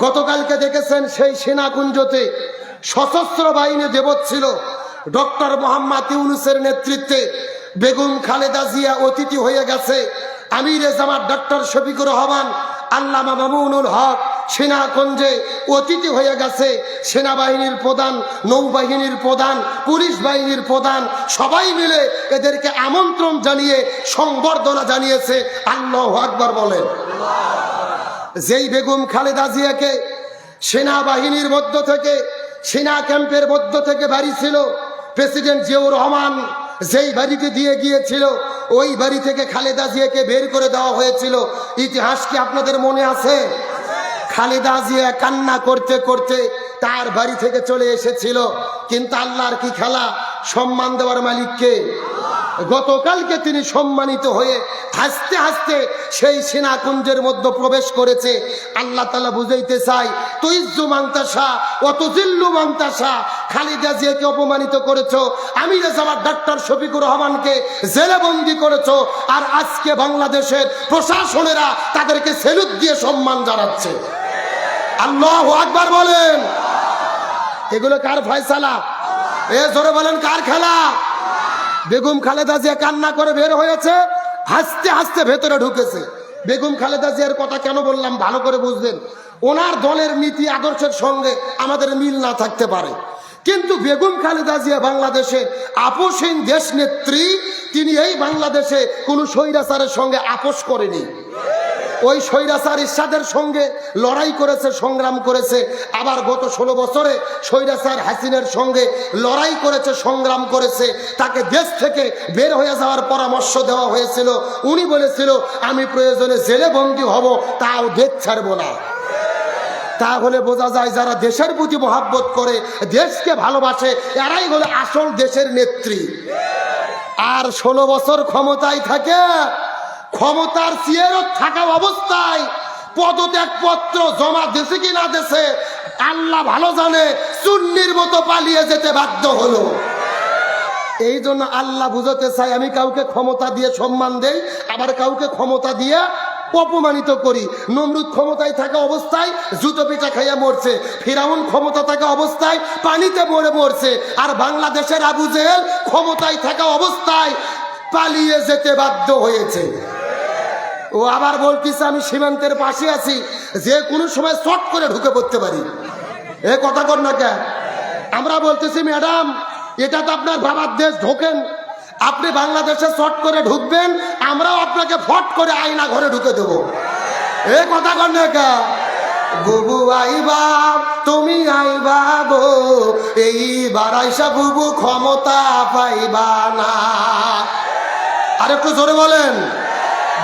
গতকালকে দেখেছেন সেই সেনাকুঞ্জতে সশস্ত্র বাহিনী দেবত ছিল ডক্টর মোহাম্মদ ইউনুসের নেতৃত্বে বেগম খালেদা জিয়া অতিথি হয়ে গেছে। আমিরে জামাত ডক্টর শফিকুর রহমান, আল্লামা মামুনুল হক সেনাকুঞ্জে অতিথি হয়ে গেছে। সেনাবাহিনীর প্রধান, নৌবাহিনীর প্রধান, পুলিশ বাহিনীর প্রধান, সবাই মিলে এদেরকে আমন্ত্রণ জানিয়ে, সংবর্ধনা জানিয়েছে। আল্লাহ আকবর বলেন। যেই বেগম খালেদা জিয়াকে সেনাবাহিনীর মধ্য থেকে, সেনা ক্যাম্পের মধ্য থেকে বাড়ি ছিল, প্রেসিডেন্ট জিয়াউর রহমান যেই বাড়িতে দিয়ে গিয়েছিল, ওই বাড়ি থেকে খালেদা জিয়াকে বের করে দেওয়া হয়েছিল। ইতিহাস কি আপনাদের মনে আছে? খালেদা জিয়া কান্না করতে করতে তার বাড়ি থেকে চলে এসেছিল। কিন্তু আল্লাহর কি খেলা? সম্মান দেওয়ার মালিককে। গতকালকে তিনি সম্মানিত হয়ে হাসতে হাসতে সেই সেনাকুঞ্জের মধ্যে প্রবেশ করেছে। আল্লাহ তালা বুঝাইতে চাই তৈজু মান্তাসা অত জিল্লু মান্তাসা, খালিদা জিয়াকে অপমানিত করেছ আমি আমার ডাক্তার শফিকুর রহমানকে জেলেবন্দি করেছ, আর আজকে বাংলাদেশের প্রশাসনেরা তাদেরকে সেলুট দিয়ে সম্মান জানাচ্ছে। আল্লাহ আকবার বলেন। এগুলো কার ফয়সালা? এ জোরে বলেন, কার খেলা? বেগম খালেদা জিয়া কান্না করে বের হয়েছে, হাসতে হাসতে ভেতরে ঢুকেছে। বেগম খালেদা জিয়ার কথা কেন বললাম? ভালো করে বুঝলেন ওনার দলের নীতি, আদর্শের সঙ্গে আমাদের মিল না থাকতে পারে। কিন্তু বেগম খালেদা জিয়া বাংলাদেশে আপোষহীন দেশ নেত্রী, তিনি এই বাংলাদেশে কোনো স্বৈরাচারের সঙ্গে আপোষ করেনি। ওই স্বৈরাচার ইরশাদের সঙ্গে লড়াই করেছে, সংগ্রাম করেছে। আবার গত ষোলো বছরে স্বৈরাচার হাসিনের সঙ্গে লড়াই করেছে, সংগ্রাম করেছে। তাকে দেশ থেকে বের হয়ে যাওয়ার পরামর্শ দেওয়া হয়েছিল। উনি বলেছিল, আমি প্রয়োজনে জেলে বন্দী হব, তাও দেশ ছাড়ব না। তাহলে বোঝা যায় যারা দেশের প্রতি মহাব্বত করে, দেশকে ভালোবাসে, এরাই হলো আসল দেশের নেত্রী। আর ষোলো বছর ক্ষমতায় থাকে ক্ষমতার চেয়ারত থাকা অবস্থায় পদত্যাগ পত্র জমা দেশে কি না দেশে আল্লাহ ভালো জানে চুন্নির মতো পালিয়ে যেতে বাধ্য হলো। এই জন্য আল্লাহ বুঝাতে চাই, আমি কাউকে ক্ষমতা দিয়ে সম্মান দেই, আবার কাউকে ক্ষমতা দিয়ে অপমানিত করি। নমরুদ ক্ষমতায় থাকা অবস্থায় জুতো পিঠা খাইয়া মরছে, ফিরাউন ক্ষমতা থাকা অবস্থায় পানিতে মরে মরছে, আর বাংলাদেশের আবু জেহেল ক্ষমতায় থাকা অবস্থায় পালিয়ে যেতে বাধ্য হয়েছে। ও আবার বলতেছে, আমি সীমান্তের পাশে আছি, যে কোনো সময় শর্ট করে ঢুকে পড়তে পারি। এ কথা কর না কেন আমরা বলতেছি, ম্যাডাম, এটা তো আপনার বাবার দেশ, ঢোকেন। আপনি বাংলাদেশে শর্ট করে ঢুকবেন, আমরাও আপনাকে ফট করে আয়না ঘরে ঢুকে দেবো। এ কথা কর না কেন বুবু আইবা, তুমি আইবা গো, এইবার আইসা বুবু ক্ষমতা পাইবা না। আর একটু জোরে বলেন।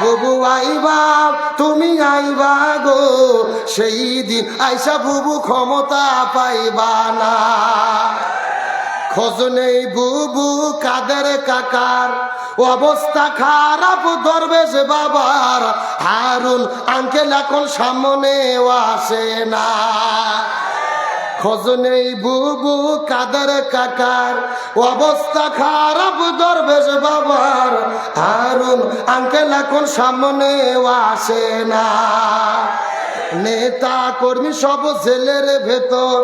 বুবু আইবা, তুমি আইবা গো। সেই দিন আইসা বুবু ক্ষমতা পাইবা না। খোঁজ নেই বুবু কাদের কাকার। অবস্থা খারাপ দরবেশ বাবার। হারুন আঙ্কেল এখন সামনে আসে না। খোঁজ নেই বুবু কাদের কাকার? অবস্থা খারাপ দরবেশ বাবার। হারুন আঙ্কেল এখন সামনে আসে না। নেতা কর্মী সব জেলের ভেতর।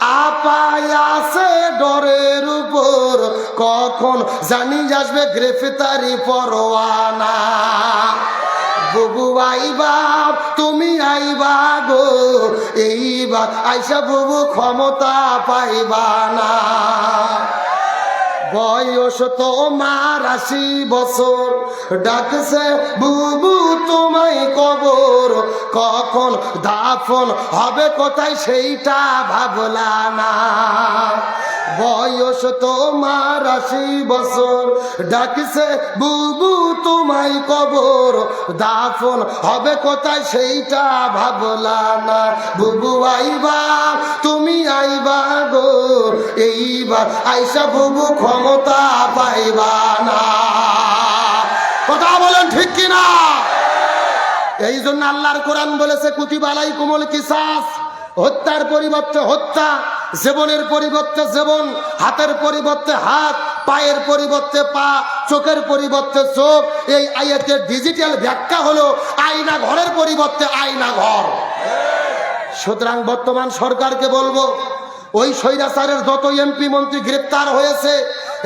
আপায় আছে ডরের উপর। কখন জানি আসবে গ্রেফতারি পরোয়ানা। বুবু আইবা তুমি আইবা গো। এইবার আইসা বুবু ক্ষমতা পাইবা না। বয়স তোমার আশি বছর, ডাকছে বুবু তোমায় কবর। কখন দাফন হবে কোথায় সেইটা ভাবলা না। বয়স তোমার আশি বছর। ডাকছে, বুবু, তোমায় কবর দাফন হবে কোথায় সেইটা ভাবলা না। বুবু, আইবা, তুমি আইবা গো। এইবার আইসা বুবু ক্ষমতা পাইবা না। কথা বলেন ঠিক কিনা? এই জন্য আল্লাহর কোরআন বলেছে কুতিবালাই কোমল কিসাস, হত্যার পরিবর্তে হত্যা জীবনের পরিবর্তে জীবন, হাতের পরিবর্তে হাত, পায়ের পরিবর্তে পা, চোখের পরিবর্তে চোখ। এই আয়াতের ডিজিটাল ব্যাখ্যা হলো আয়না ঘরের পরিবর্তে আয়না ঘর। সুতরাং বর্তমান সরকারকে বলব, ওই স্বৈরাচারের যত এমপি মন্ত্রী গ্রেপ্তার হয়েছে,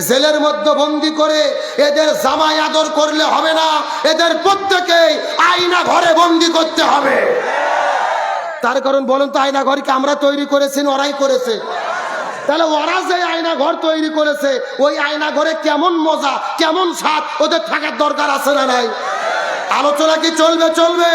জেলের মধ্যে বন্দি করে এদের জামাই আদর করলে হবে না। এদের প্রত্যেকেই আয়না ঘরে বন্দি করতে হবে। তার কারণ বলেন তো আয়না ঘরকে আমরা তৈরি করেছি, ওরাই করেছে। তাহলে ওরা যে আয়না ঘর তৈরি করেছে, ওই আয়না ঘরে কেমন মজা, কেমন স্বাদ, ওদের থাকার দরকার আছে না নাই? আলোচনা কি চলবে চলবে?